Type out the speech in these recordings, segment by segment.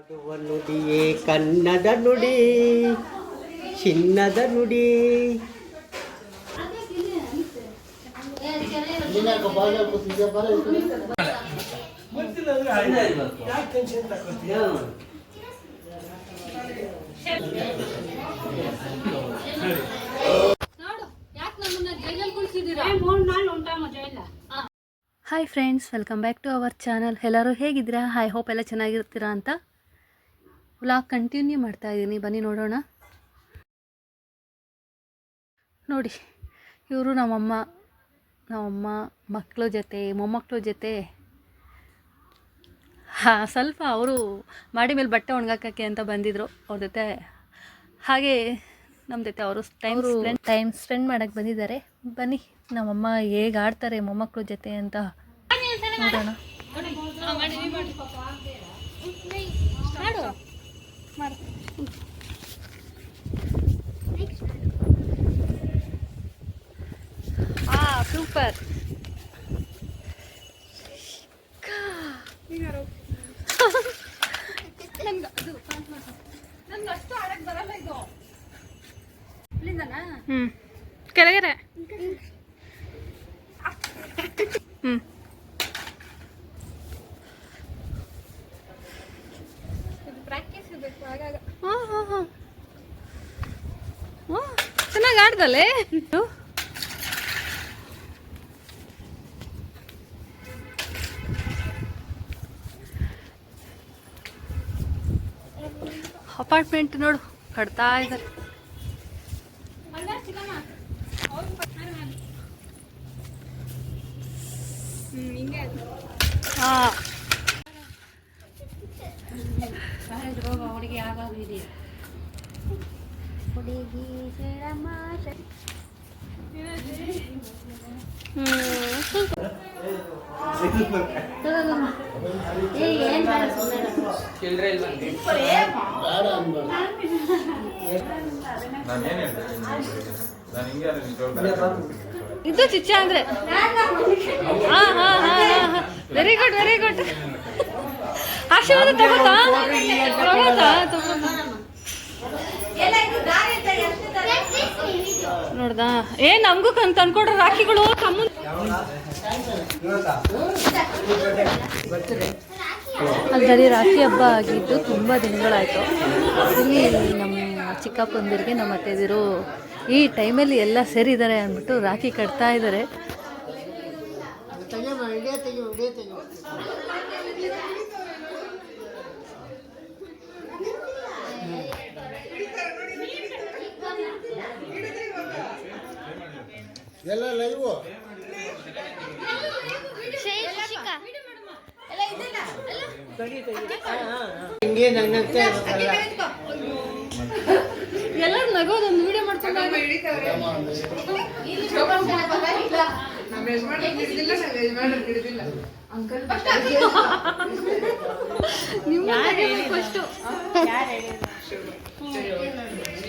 ಆಡುವ ನುಡಿಯೇ, ಕನ್ನಡ ನುಡಿ, ಚಿನ್ನದ ನುಡಿ. Hi friends welcome back to our channel ಎಲ್ಲರೂ ಹೇಗಿದ್ದೀರಾ? ಹಾಯ್ ಹೋಪ್ ಎಲ್ಲ ಚೆನ್ನಾಗಿರ್ತೀರಾ ಅಂತ ವ್ಲಾಗ್ ಕಂಟಿನ್ಯೂ ಮಾಡ್ತಾ ಇದ್ದೀನಿ ಬನ್ನಿ ನೋಡೋಣ. ನೋಡಿ ಇವರು ನಮ್ಮಮ್ಮ ನಮ್ಮಮ್ಮ ಮಕ್ಕಳ ಜೊತೆ ಮೊಮ್ಮಕ್ಕಳ ಜೊತೆ. ಹಾಂ ಸ್ವಲ್ಪ ಅವರು ಮಾಡಿ ಮೇಲೆ ಬಟ್ಟೆ ಒಣಗಾಕಕ್ಕೆ ಅಂತ ಬಂದಿದ್ರು ಅವ್ರ ಜೊತೆ. ಹಾಗೆ ನಮ್ಮ ಜೊತೆ ಅವರು ಟೈಮ್ ಸ್ಪೆಂಡ್ ಟೈಮ್ ಸ್ಪೆಂಡ್ ಮಾಡೋಕ್ಕೆ ಬಂದಿದ್ದಾರೆ. ಬನ್ನಿ ನಮ್ಮಮ್ಮ ಹೇಗೆ ಆಡ್ತಾರೆ ಮೊಮ್ಮಕ್ಕಳ ಜೊತೆ ಅಂತ ನೋಡೋಣ. ಹಾಂ ಸೂಪರ್ ಹ್ಞೂ ಕೆಳಗಡೆ ಹ್ಞೂ ಹಾಂ ಹಾಂ ಹಾಂ ಚೆನ್ನಾಗಿ ಆಡ್ದಲ್ಲೇ? ಅಪಾರ್ಟ್ಮೆಂಟ್ ನೋಡು ಕಟ್ತಾ ಇದ್ದಾರೆ ಹಾಂ ಇದು ಚಿಚ್ಚ ಅಂದ್ರೆ. ಹಾ ಹಾ ಹಾ ವೆರಿ ಗುಡ್ ವೆರಿ ಗುಡ್ ಆಶೀರ್ವಾದ ತಗೋತಾ? ತಗೋತಾ ತಗೋತಾ. ನೋಡ್ದಾ? ಏ ನಮಗೂ ಕಣ್ ತಂದ್ಕೊಡ್ರ ರಾಖಿಗಳು ತಮ್ಮ ಅಲ್ಲಿ ರಾಖಿ ಹಬ್ಬ ಆಗಿದ್ದು ತುಂಬ ದಿನಗಳಾಯಿತು. ಇಲ್ಲಿ ನಮ್ಮ ಚಿಕ್ಕಪ್ಪಂದಿರಿಗೆ, ನಮ್ಮ ಅತ್ತೆದಿರು ಈ ಟೈಮಲ್ಲಿ ಎಲ್ಲ ಸೇರಿದ್ದಾರೆ ಅಂದ್ಬಿಟ್ಟು ರಾಖಿ ಕಟ್ತಾ ಇದ್ದಾರೆ. ಎಲ್ಲ ಲೈವ್. ಹಿಂಗೆ ನನ್ನಂತೆ ಇರೋದಲ್ಲ. ಎಲ್ಲರೂ ನಗೋದೊಂದು ವಿಡಿಯೋ ಮಾಡ್ಕೊಂಡು ಫಸ್ಟು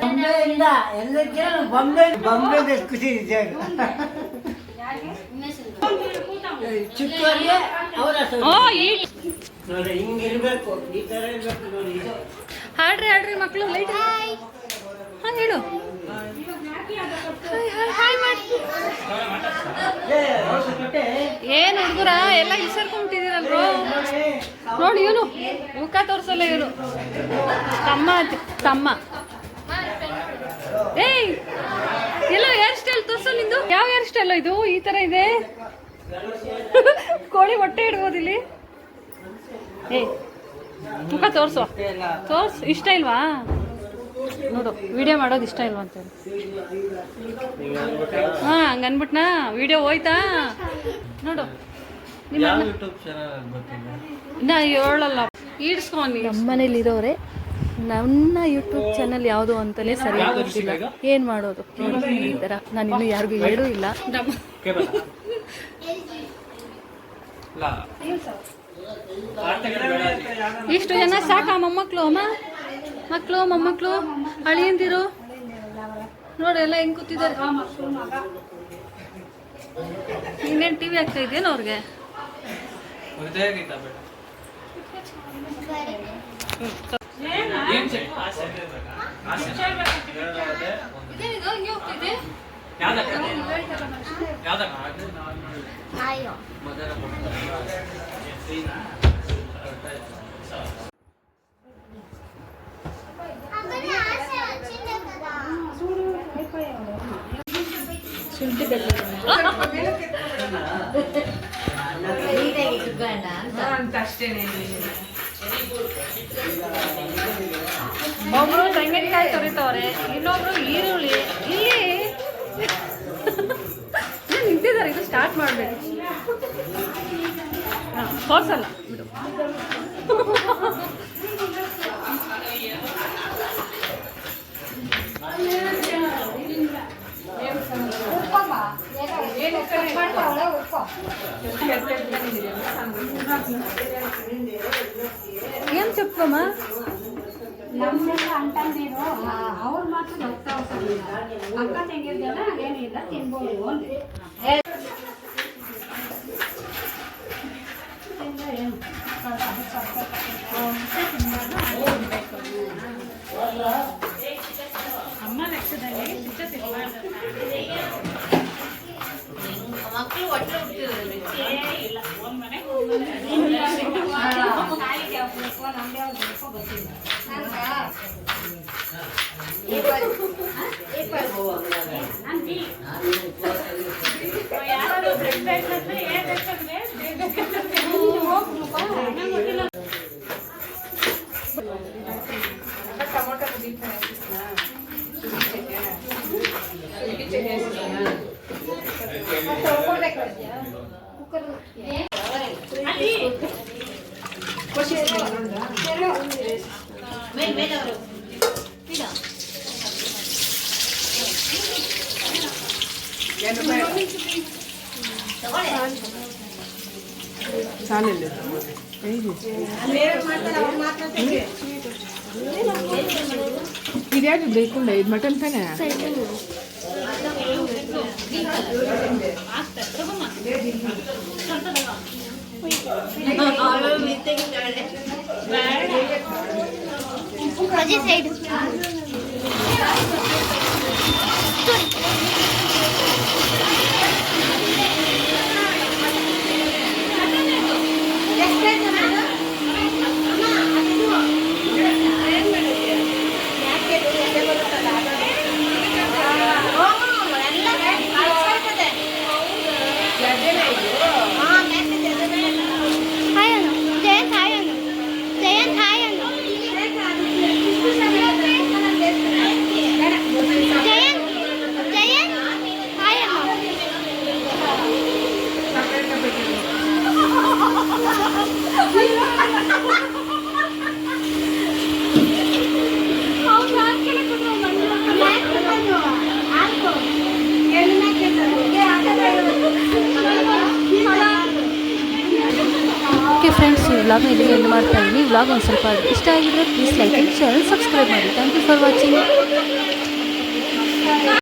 ಬಾಂಬೆಯಿಂದ ಎಲ್ಲ ಬೊಂಬೆ ಬೊಂಬೆ ಖುಷಿ ಇದೆ ಚಿಕ್ಕವರಿಗೆ ನೋಡಿ ಹಿಂಗಿರ್ಬೇಕು ಈ ತರ ಇರ್ಬೇಕು ನೋಡಿ ಹಾಡ್ರಿ ಹಾಡ್ರಿ ಮಕ್ಕಳು ಲೈಟ್ ಹಾಂ ಹೇಳು. ಹಾಯ್ ಏ, ಏನು ಹುಡುಗರ? ಎಲ್ಲ ಇಲ್ಲಿ ಸೇರ್ಕೊಂಡ್ಬಿಟ್ಟಿದ್ದೀರಲ್ರು ನೋಡಿ ಇವನು ಮುಖ ತೋರಿಸಲ್ಲ ಇವನು. ತಮ್ಮ ತಮ್ಮ. ಏಯ್! ಎಲ್ಲ ಹೇರ್ ಸ್ಟೈಲ್ ತೋರ್ಸು ನಿಂದು. ಯಾವ ಹೇರ್ ಸ್ಟೈಲ್ ಇದು? ಈ ತರ ಇದೆ? ಕೋಳಿ ಹೊಟ್ಟೆ ಇಡ್ಬೋದು ಇಲ್ಲಿ. ಏಯ್ ಮುಖ ತೋರ್ಸು. ತೋರ್ಸು ಇಷ್ಟ ಇಲ್ವಾ? ನೋಡು ವಿಡಿಯೋ ಮಾಡೋದು ಇಷ್ಟ ಇಲ್ವಾ ಅಂತ ಹಾಂ ಹಂಗನ್ಬಿಟ್ನಾ? ವಿಡಿಯೋ ಹೋಯ್ತಾ? ನೋಡು ನಿಮ್ಮ ಯೂಟ್ಯೂಬ್ ಚಾನಲ್ ಗೊತ್ತಿಲ್ಲ ನಾ ಹೇಳಲ್ಲ ಈಡ್ಸ್ಕೊಂಡು ನಮ್ಮನೇಲಿರೋರೆ ನನ್ನ ಯೂಟ್ಯೂಬ್ ಚಾನಲ್ ಯಾವುದು ಅಂತಲೇ ಸರಿಯಾಗಿ ಗೊತ್ತಿಲ್ಲ. ಏನು ಮಾಡೋದು? ಈ ಥರ. ನಾನು ಇನ್ನೂ ಯಾರಿಗೂ ಹೇಳೂ ಇಲ್ಲ. ಇಷ್ಟು ಜನ ಸಾಕ ಮೊಮ್ಮಕ್ಳು ಅಮ್ಮ? ಮಕ್ಕಳು ಮೊಮ್ಮಕ್ಕಳು ಅಳಿಯಂದಿರು. ನೋಡಿ ಎಲ್ಲ ಹೆಂಗ್ ಕೂತಿದ್ದಾರೆ. ಇನ್ನೇನು ಟಿ ವಿ ಆಗ್ತಾ ಇದೆಯೇನು ಅವ್ರಿಗೆ ಒಬ್ರು ತೆಂಗಿನಕಾಯಿ ತೊರಿತವ್ರೆ ಇನ್ನೊಬ್ರು ಈರುಳ್ಳಿ. ಇಲ್ಲಿ ನಿಂತಿದ್ದಾರೆ? ಇದು ಸ್ಟಾರ್ಟ್ ಮಾಡ್ಬೇಕು. ತೋರ್ಸಲ್ಲ. ಬಿಡು ಅಂತಂದೇನು ಅವ್ರ ಮಾತ್ರ ಹೋಗ್ತಾ ಅಕ್ಕ ತಂಗಿರ್ದೆಲ್ಲ ಏನಿಲ್ಲ ತಿನ್ಬೋದು ಅಂದೆ. ಅಮ್ಮ ಲೆಕ್ಕದಲ್ಲಿ ಇಲ್ಲ. ಒಂದ್ ಮನೆ ತಾಯಿಗೆ ಅವ್ರು ಬೇಕೋ ನಮ್ಗೆ ಅವ್ರು ಬೇಕೋ ಗೊತ್ತಿಲ್ಲ. ನಂದಿ ಇದ್ಯಾವುದು ಬೇಕುಂಡ ಇದು ಮಟನ್ ತಾನೆ? ಹಾಯನು ವ್ಲಾಗ್ನ ಇಲ್ಲಿಗೆ ಎಂಡ್ ಮಾಡ್ತಾ ಇದ್ದೀನಿ. ವ್ಲಾಗ್ ಒಂದು ಸ್ವಲ್ಪ ಇಷ್ಟ ಆಗಿದ್ರೆ please like and share subscribe ಮಾಡಿ. Thank you for watching